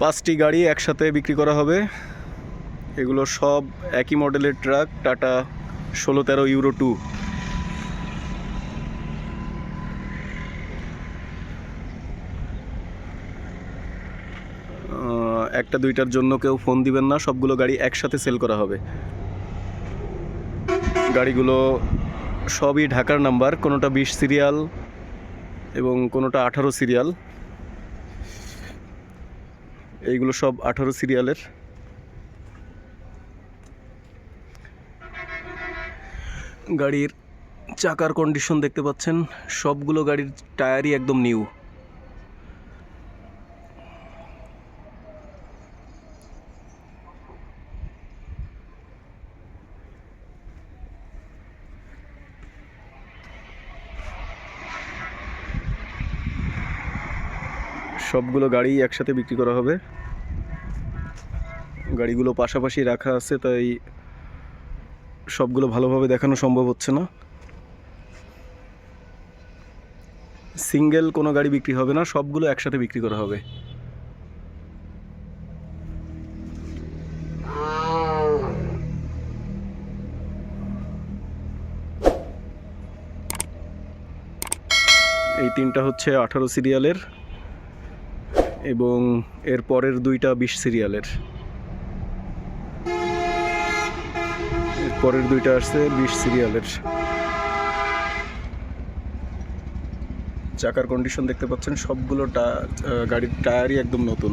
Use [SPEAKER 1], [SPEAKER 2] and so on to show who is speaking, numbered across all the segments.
[SPEAKER 1] পাঁচটি গাড়ি একসাথে বিক্রি করা হবে। এগুলো সব একই মডেলের ট্রাক, টাটা ষোলো তেরো ইউরো টু। একটা দুইটার জন্য কেউ ফোন দিবেন না, সবগুলো গাড়ি একসাথে সেল করা হবে। গাড়িগুলো সবই ঢাকার নাম্বার, কোনোটা বিশ সিরিয়াল এবং কোনোটা আঠারো সিরিয়াল। এইগুলো সব আঠারো সিরিয়ালের। গাড়ির চাকার কন্ডিশন দেখতে পাচ্ছেন। সবগুলো গাড়ির টায়ারই একদম নিউ সবগুলো গাড়ি একসাথে বিক্রি করা হবে। গাড়িগুলো পাশাপাশি রাখা আছে, তাই সবগুলো ভালোভাবে দেখানো সম্ভব হচ্ছে না। সিঙ্গেল কোনো গাড়ি বিক্রি হবে না, সবগুলো একসাথে বিক্রি করা হবে। এই তিনটা হচ্ছে আঠারো সিরিয়ালের। এবং এর পরের দুইটা বিশ সিরিয়ালের এর পরের দুইটা আসছে বিশ সিরিয়ালের চাকার কন্ডিশন দেখতে পাচ্ছেন, সবগুলো গাড়ির টায়ারই একদম নতুন।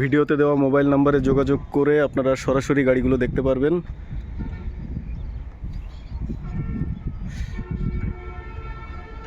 [SPEAKER 1] ভিডিওতে দেওয়া মোবাইল নাম্বারে যোগাযোগ করে আপনারা সরাসরি গাড়িগুলো দেখতে পারবেন।